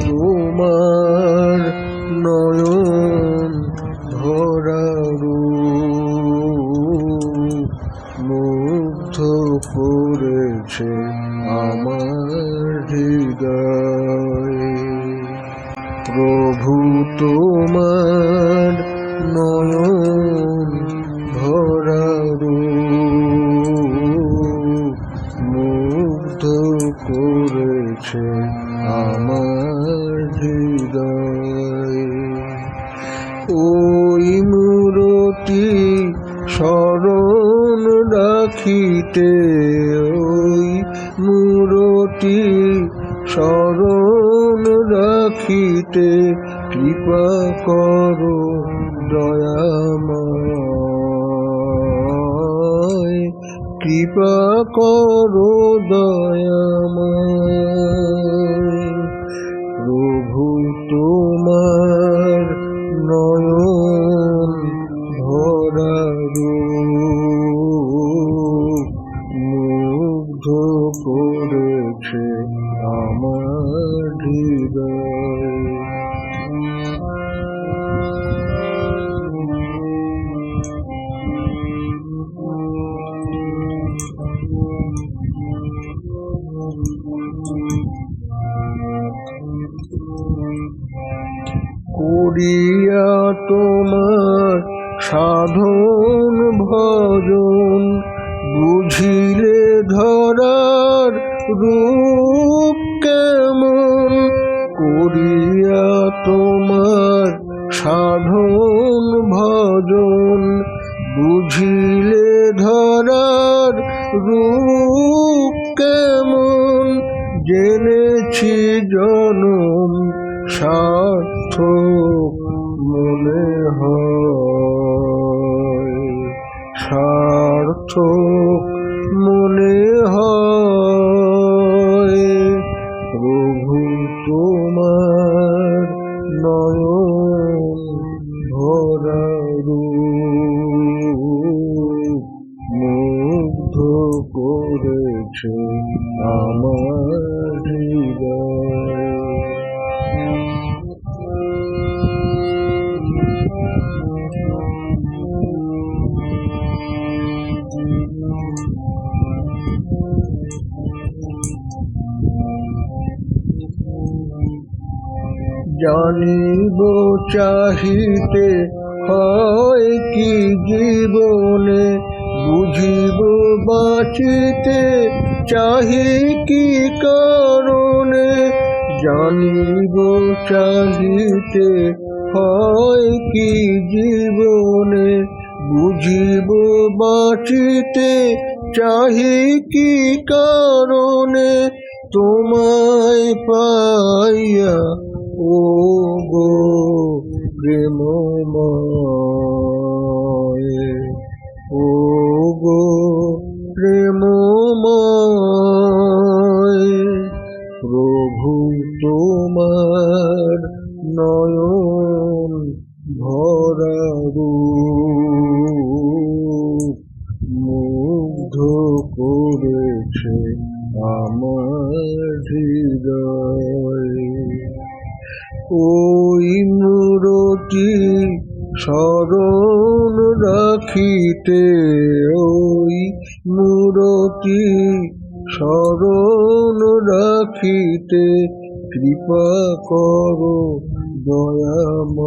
তোমার নয়ন ভরারু মুগ্ধ করেছে আমার হৃদয়। প্রভু তোমার নয়ন রাখিতে ওই মুরটি স্মরণ রাখিতে কৃপা কর দয়াময়। কৃপা কর দয়াময় করিয়া তোমার সাধন ভজন, বুঝিলে ধরার রূপ কেমন? করিয়া তোমার সাধন ভজন, বুঝিলে ধরার রূপ কেমন? জেনেছি জনম সার্থক মনে হয়। মনে হয়। প্রভু তোমার নয়ন ভরারু। মুগ্ধ করেছে আমার হৃদয়। জানিব চাহিতে হয় কি জীবনে, বুঝিব বাঁচিতে চাহি কি কারণে, জানিব চাহিতে হয় কি জীবনে, বুঝিব বাঁচিতে চাহি কি কারণে তোমায় পাইয়া ও গো প্রেমময় ও গো প্রেমময় প্রভু তোমার নয়ন ভরারু। মুগ্ধ ওই মূরতি স্মরণ রাখিতে, ওই মূরতি স্মরণ রাখিতে কৃপা করো দয়াময়,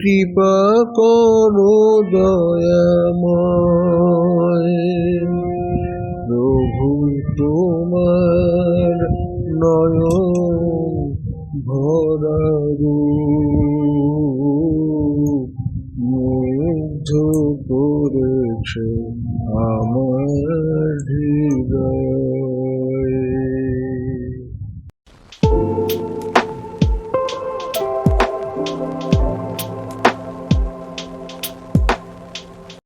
কৃপা করো দয়াময়। প্রভু তোমার নয়ন ভরারু মুগ্ধ করেছে আমার